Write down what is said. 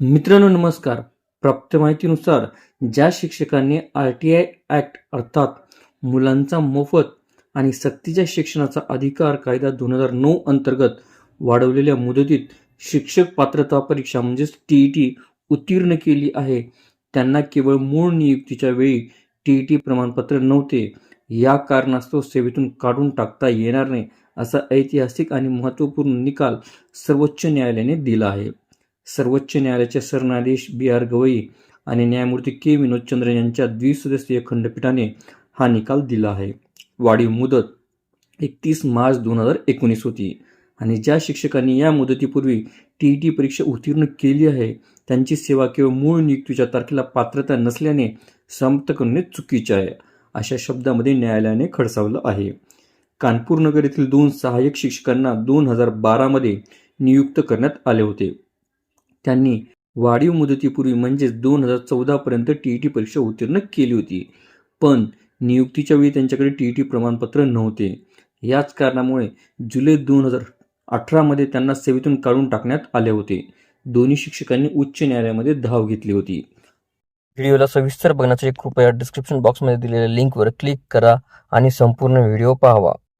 मित्रांनो नमस्कार. प्राप्त माहितीनुसार ज्या शिक्षकांनी आर टी आय ॲक्ट अर्थात मुलांचा मोफत आणि सक्तीच्या शिक्षणाचा अधिकार कायदा दोन हजार नऊ अंतर्गत वाढवलेल्या मुदतीत शिक्षक पात्रता परीक्षा म्हणजेच टी ई टी उत्तीर्ण केली आहे. त्यांना केवळ मूळ नियुक्तीच्या वेळी टी ई टी प्रमाणपत्र नव्हते. या कारणास्तव सेवेतून काढून टाकता येणार नाही असा ऐतिहासिक आणि महत्त्वपूर्ण निकाल सर्वोच्च न्यायालयाने दिला आहे. सर्वोच्च न्यायालयाचे सरन्यायाधीश बी आर गवई आणि न्यायमूर्ती के विनोदचंद्र यांच्या द्विसदस्यीय खंडपीठाने हा निकाल दिला आहे. वाढीव मुदत एकतीस मार्च दोन हजार एकोणीस होती आणि ज्या शिक्षकांनी या मुदतीपूर्वी टी ई टी परीक्षा उत्तीर्ण केली आहे त्यांची सेवा केवळ मूळ नियुक्तीच्या तारखेला पात्रता नसल्याने समाप्त करणे चुकीचे आहे अशा शब्दामध्ये न्यायालयाने खडसावलं आहे. कानपूर नगर येथील दोन सहाय्यक शिक्षकांना दोन हजार बारामध्ये नियुक्त करण्यात आले होते. त्यांनी वाढीव मुदतीपूर्वी म्हणजेच दोन हजार चौदापर्यंत टी ई टी परीक्षा उत्तीर्ण केली होती. पण नियुक्तीच्या वेळी त्यांच्याकडे टी ई टी प्रमाणपत्र नव्हते. याच कारणामुळे जुलै दोन हजार अठरामध्ये त्यांना सेवेतून काढून टाकण्यात आले होते. दोन्ही शिक्षकांनी उच्च न्यायालयामध्ये धाव घेतली होती. व्हिडिओला सविस्तर बघण्यासाठी कृपया डिस्क्रिप्शन बॉक्समध्ये दिलेल्या लिंकवर क्लिक करा आणि संपूर्ण व्हिडिओ पाहावा.